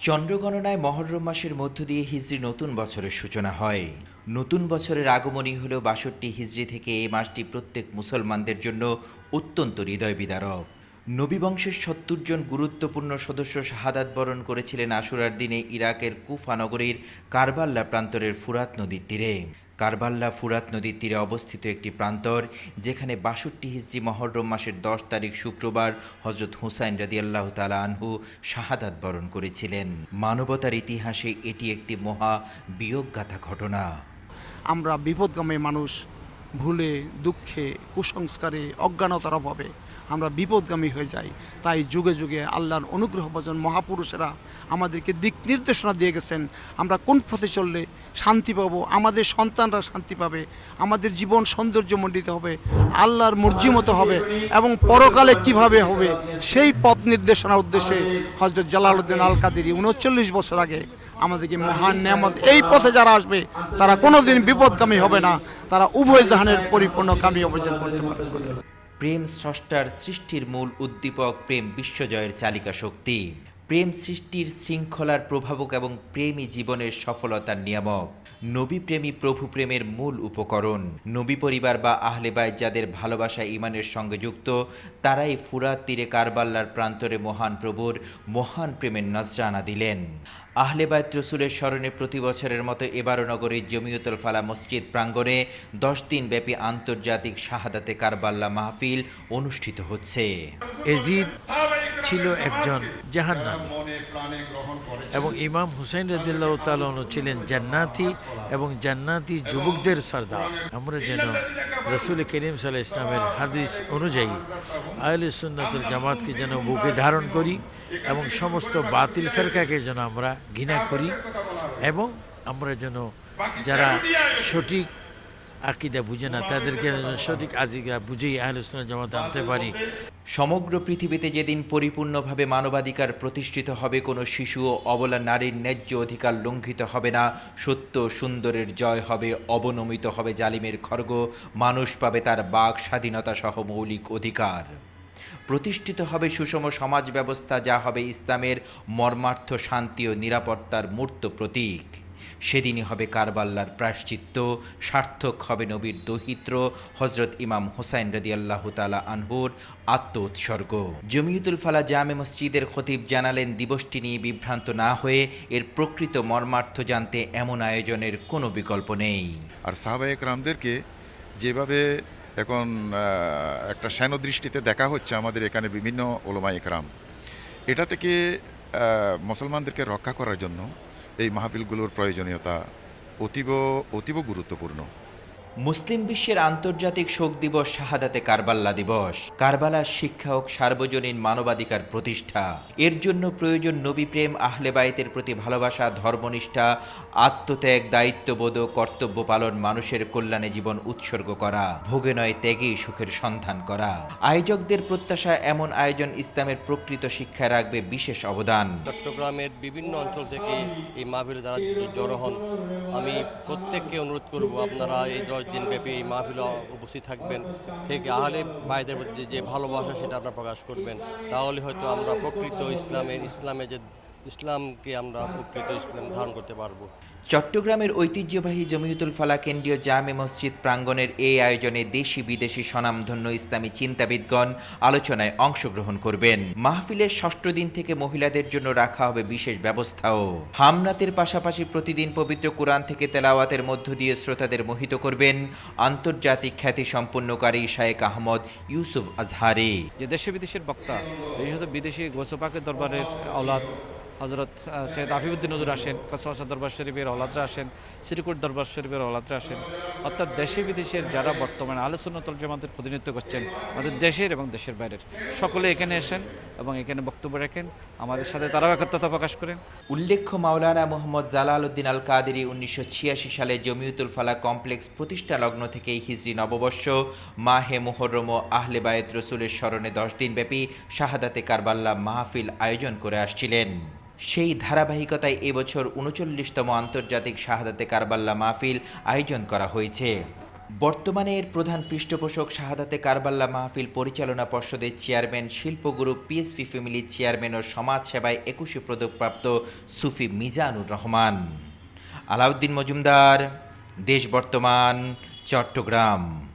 চন্দ্রগণনায় মহরম মাসের মধ্য দিয়ে হিজড়ি নতুন বছরের সূচনা হয়। নতুন বছরের আগমনই হল বাষট্টি হিজড়ি থেকে এই মাসটি প্রত্যেক মুসলমানদের জন্য অত্যন্ত হৃদয় বিদারক নবী বংশের সত্তর জন গুরুত্বপূর্ণ সদস্য শাহাদাত বরণ করেছিলেন আশুরার দিনে ইরাকের কুফা নগরীর কারবাল্লা প্রান্তরের ফুরাত নদীর তীরে। কারবাল্লা ফুরাত নদীর তীরে অবস্থিত একটি প্রান্তর, যেখানে বাষট্টি হিজড়ি মহরম মাসের দশ তারিখ শুক্রবার হজরত হুসাইন আল্লাহ তালা আনহু শাহাদাত বরণ করেছিলেন। মানবতার ইতিহাসে এটি একটি মহা বিয়োগগাথা ঘটনা। আমরা বিপদগামী মানুষ ভুলে, দুঃখে, কুসংস্কারে, অজ্ঞানতার অভাবে আমরা বিপদগামী হয়ে যাই। তাই যুগে যুগে আল্লাহর অনুগ্রহ ভজন মহাপুরুষেরা আমাদেরকে দিক নির্দেশনা দিয়ে গেছেন, আমরা কোন পথে চললে শান্তি পাবো, আমাদের সন্তানরা শান্তি পাবে, আমাদের জীবন সৌন্দর্যমণ্ডিত হবে, আল্লাহর মর্জি মতো হবে এবং পরকালে কীভাবে হবে, সেই পথ নির্দেশনার উদ্দেশ্যে হজরত জালালউদ্দিন আল কাদেরি উনচল্লিশ বছর আগে আমাদেরকে মহান নিয়ামত এই পথে যারা আসবে, তারা কোনোদিন বিপদকামী হবে না। তারা উভয় জাহানের পরিপূর্ণ কামি অর্জন করতে পারবে প্রেম স্রষ্টার সৃষ্টির মূল উদ্দীপক প্রেম বিশ্বজয়ের চালিকা শক্তি। প্রেম সৃষ্টির শৃঙ্খলার প্রভাবক এবং প্রেমী জীবনের সফলতার নিয়ামক। নবী প্রেমী প্রভু প্রেমের মূল উপকরণ। নবী পরিবার বা আহলেবাই যাদের ভালোবাসা ইমানের সঙ্গে যুক্ত তারাই ফুরাত তীরে কারবাল্লার প্রান্তরে মহান প্রভুর মহান প্রেমের নজরানা দিলেন। আহলে বাইত রসুলের স্মরণে প্রতি বছরের মতো এবারও নগরীর জমিয়তুল ফালা মসজিদ প্রাঙ্গণে দশ দিন ব্যাপী আন্তর্জাতিক শাহাদাতে কারবাল্লা মাহফিল অনুষ্ঠিত হচ্ছে। এজিদ ছিল একজন জাহান্নামী এবং ইমাম হুসাইন রদিল্লাহ তালন ছিলেন জান্নাতি এবং জান্নাতি যুবকদের সর্দার। আমরা যেন রসুল করিম সাল্লাহ ইসলামের হাদিস অনুযায়ী আহলে সুন্নতুল জামাতকে যেন বুকে ধারণ করি এবং সমস্ত বাতিল ফেরকাকে যেন আমরা ঘৃণা করি এবং আমরা যেন যারা সঠিক আকিদা বুঝে না, তাদেরকে সঠিক আজিকা বুঝেই আহলে সুন্নাত জামাত আনতে পারি। সমগ্র পৃথিবীতে যেদিন পরিপূর্ণভাবে মানবাধিকার প্রতিষ্ঠিত হবে, কোনো শিশু ও অবলা নারীর ন্যায্য অধিকার লঙ্ঘিত হবে না। সত্য সুন্দরের জয় হবে, অবনমিত হবে জালিমের খর্গ, মানুষ পাবে তার বাক স্বাধীনতা সহ মৌলিক অধিকার। প্রতিষ্ঠিত হবে সুষম সমাজ ব্যবস্থা, যা হবে ইসলামের মর্মার্থ শান্তি ও নিরাপত্তার মূর্ত প্রতীক। সেদিনই হবে কারবাল্লার প্রায়শ্চিত্ত, সার্থক হবে নবীর দহিত্র হজরত ইমাম হোসাইন রদি আল্লাহ তালা আনহুর আত্ম উৎসর্গ জমিয়তুল ফালা জামে মসজিদের খতিব জানালেন, দিবসটি নিয়ে বিভ্রান্ত না হয়ে এর প্রকৃত মর্মার্থ জানতে এমন আয়োজনের কোনো বিকল্প নেই। আর সাহাবাহিক রামদেরকে যেভাবে এখন একটা একটা দৃষ্টিতে দেখা হচ্ছে আমাদের এখানে বিভিন্ন ওলমা একরাম, এটা থেকে মুসলমানদেরকে রক্ষা করার জন্য এই মাহফিলগুলোর প্রয়োজনীয়তা অতীব অতীব গুরুত্বপূর্ণ। মুসলিম বিশ্বের আন্তর্জাতিক শোক দিবস শাহাদাতে কারবাল্লা দিবস। কারবালার শিক্ষা ও সার্বজনীন মানবাধিকার প্রতিষ্ঠা। এর জন্য প্রয়োজন নবী প্রেম আহলে বাইতের প্রতি ভালোবাসা, ধর্মনিষ্ঠা, আত্মত্যাগ, দায়িত্ববোধ ও কর্তব্য পালন মানুষের কল্যাণে জীবন উৎসর্গ করা। ভোগে নয়, ত্যাগেই সুখের সন্ধান করা। আয়োজকদের প্রত্যাশা এমন আয়োজন ইসলামের প্রকৃত শিক্ষায় রাখবে বিশেষ অবদান। চট্টগ্রামের বিভিন্ন অঞ্চল থেকে এই মাহফিলে যারা জড়ো হন, আমি প্রত্যেককে অনুরোধ করব আপনারা এই দশ দিন ব্যাপী এই মাহফিলে উপস্থিত থাকবেন, থেকে আহলে ভাইদের যে ভালোবাসা সেটা আপনারা প্রকাশ করবেন। তাহলে হয়তো আমরা প্রকৃত ইসলামের ইসলামের যে ইসলামকে আমরা প্রকৃত ইসলাম ধারণ করতে পারব। চট্টগ্রামের ঐতিহ্যবাহী জমিয়তুল ফালা কেন্দ্রীয় জামে মসজিদ প্রাঙ্গণের এই আয়োজনে দেশি বিদেশি স্বনামধন্য ইসলামী চিন্তাবিদগণ আলোচনায় অংশগ্রহণ করবেন। মাহফিলের ষষ্ঠ দিন থেকে মহিলাদের জন্য রাখা হবে বিশেষ ব্যবস্থাও। হামনাতের পাশাপাশি প্রতিদিন পবিত্র কোরআন থেকে তেলাওয়াতের মধ্য দিয়ে শ্রোতাদের মোহিত করবেন আন্তর্জাতিক খ্যাতি সম্পন্নকারী শায়েক আহমদ ইউসুফ আজহারি। যে দেশে বিদেশের বক্তা বিশেষত বিদেশি গোসপাকের দরবারের আওলাদ হজরত সৈয়দ আফিউদ্দিন নজর আসেন, কসওয়াসা দরবার শরীফের আওলাদরা আসেন শ্রীকুট দরবার শরীফের আওলাদরা আসেন। অর্থাৎ দেশে বিদেশের যারা বর্তমানে আলোচনাতল জামাতের প্রতিনিধিত্ব করছেন, আমাদের দেশের এবং দেশের বাইরের, সকলে এখানে আসেন এবং এখানে বক্তব্য রাখেন। আমাদের সাথে তারাও একাত্মতা প্রকাশ করেন। উল্লেখ্য, মাওলানা মোহাম্মদ জালাল উদ্দিন আল কাদেরি উনিশশো ছিয়াশি সালে জমিউতুল ফালা কমপ্লেক্স প্রতিষ্ঠা লগ্ন থেকেই হিজরি নববর্ষ, মাহে মোহরম ও আহলে বায়েত রসুলের স্মরণে দশ দিনব্যাপী শাহাদাতে কারবাল্লা মাহফিল আয়োজন করে আসছিলেন। সেই ধারাবাহিকতায় এবছর উনচল্লিশতম আন্তর্জাতিক শাহাদাতে কারবাল্লা মাহফিল আয়োজন করা হয়েছে। বর্তমানে এর প্রধান পৃষ্ঠপোষক শাহাদাতে কারবাল্লা মাহফিল পরিচালনা পর্ষদের চেয়ারম্যান শিল্পগুরু পিএসপি ফ্যামিলির চেয়ারম্যান ও সমাজ সেবায় একুশে পদকপ্রাপ্ত সুফি মিজানুর রহমান। আলাউদ্দিন মজুমদার, দেশ বর্তমান, চট্টগ্রাম।